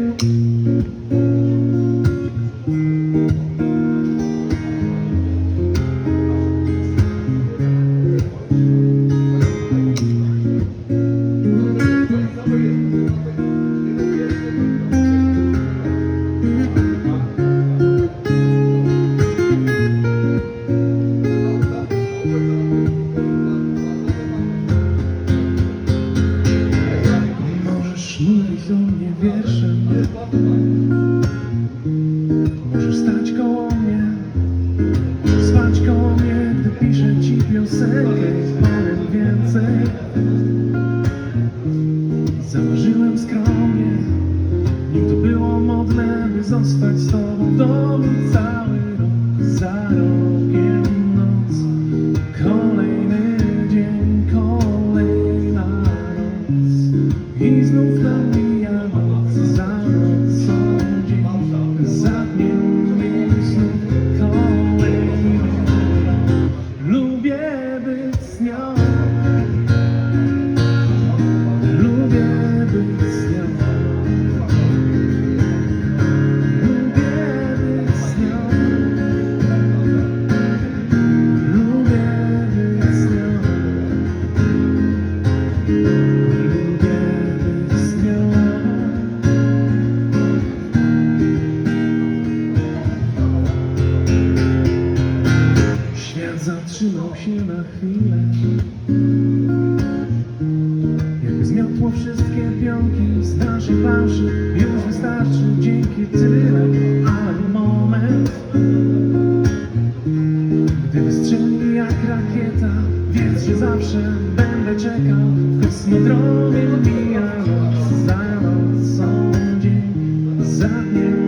Możesz wierszem Możesz stać koło mnie Spać koło mnie, gdy piszę ci piosenkę Powiem więcej. Zamarzyłem skromnie Nim to było modne, by zostać z tobą domu zatrzymał się na chwilę. Jakby zmiotło wszystkie pionki z naszej planszy Już wystarczy dzięki tyle, ale moment. Gdy wystrzeli jak rakieta, wiedz, że zawsze będę czekał. W kosmodromie mija noc, za noc są dzień, za dniem.